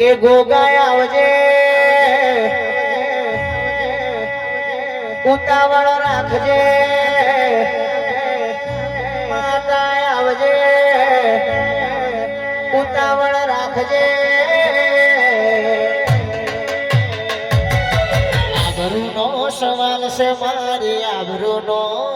એવું આવજે. ઉતાવળ રાખજે. માતા આવજે. ઉતાવળ રાખજે. આબરૂનો સવાલ છે મારી આબરૂનો.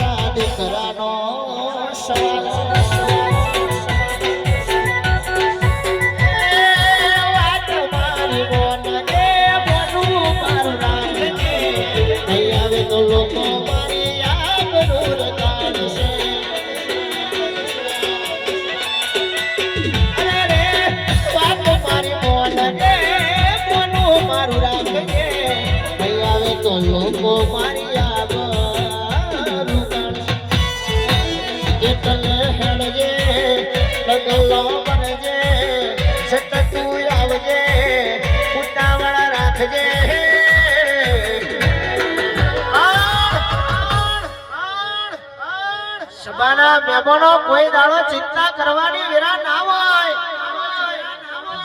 સભાના મહેમાનો કોઈ દાડો ચિંતા કરવાની વેરા ના હોય.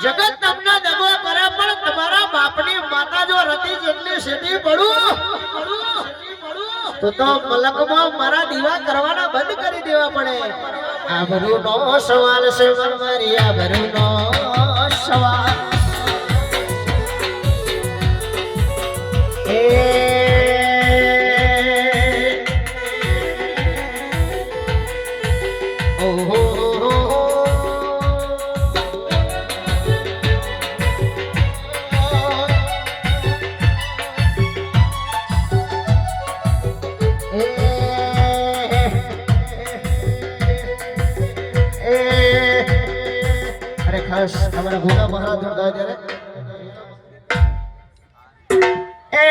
જગત તમને દગો કરે પણ તમારા બાપની માતા જો રતી જેટલી સીધી પડું. તો તો મલકમાં મારા દીવા કરવાના બંધ કરી દેવા પડે. આબરૂનો સવાલ છે મારી આબરૂનો સવાલ. એ ઓહો. અરે અમારા ભૂલા મહારાજ હતા ત્યારે? એ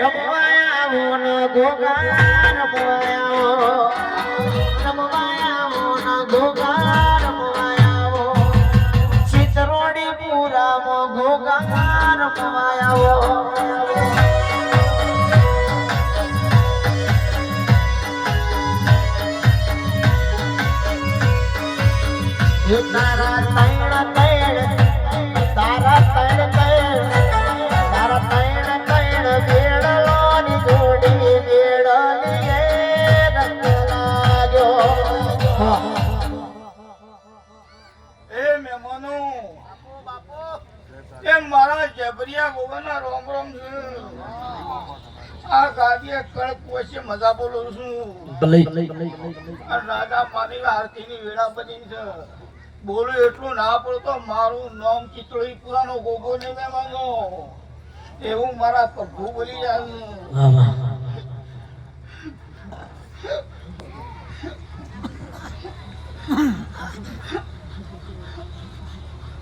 રમવાયાઓ ન ગોગા રમવાયા રમવાયા ન ગોગા રમવાયા ચિત્રોડી પુરામાં ગોગા રમવાયાઓ તારા તૈણ તૈણ તારા તૈણ તૈણ તારા તૈણ તૈણ બેડલોની જોડી બેડલી એ રંગ લાગ્યો એ મહેમાનો. એ મારા જબરિયા ગોવાના રોમ રોમ છે. આ ગાડીએ કળક પોશે મજા બોલું છું. રાજા મારી આરતીની વેળા બની છે. બોલું એટલું ના પડતો મારું નામ ચિત્રોઈ પુરાનો ગોગો ને મહેમાનો એવું મારા પ્રભુ બોલી જાય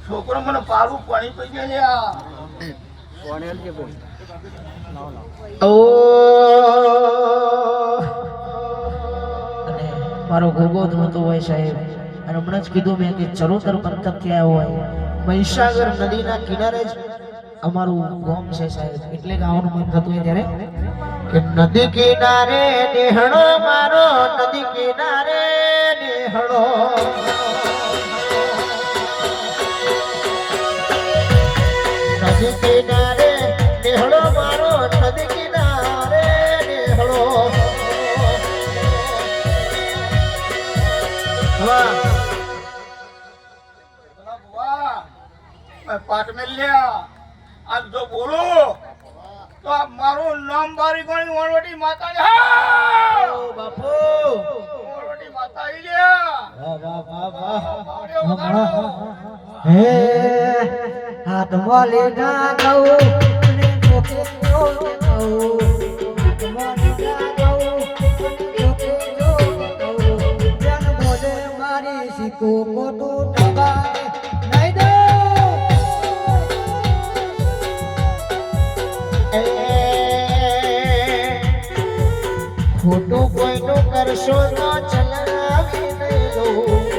છોકરો મને પારું પાણી પી ગયા ઓ. અને મારો ગોગો ધોતો હોય સાહેબ. અને હમણાં જ કીધું મેં કે ચરોતર પંથક ક્યાં હોય? મહીસાગર નદીના કિનારે જ અમારું ગામ છે સાહેબ. એટલે ગાવાનું મન થતું હોય ત્યારે કે નદી કિનારે નેહળો મારો, નદી કિનારે નેહળો નદી કિનારે નેહળો મારો, નદી કિનારે નેહળો વાહ. મેં પાટ મેલ્યા આ જો બોલો તો આ મારું નામ બારી ગણી વણવટી માતા ને બાપુ. વણવટી માતા આઈ ગયા વાહ વાહ વાહ વાહ. હે હાથ હે. હાથમાં લીધા ને કોકે જોકે ખોટું કોઈનું કરશો તો ચલાવી નહીં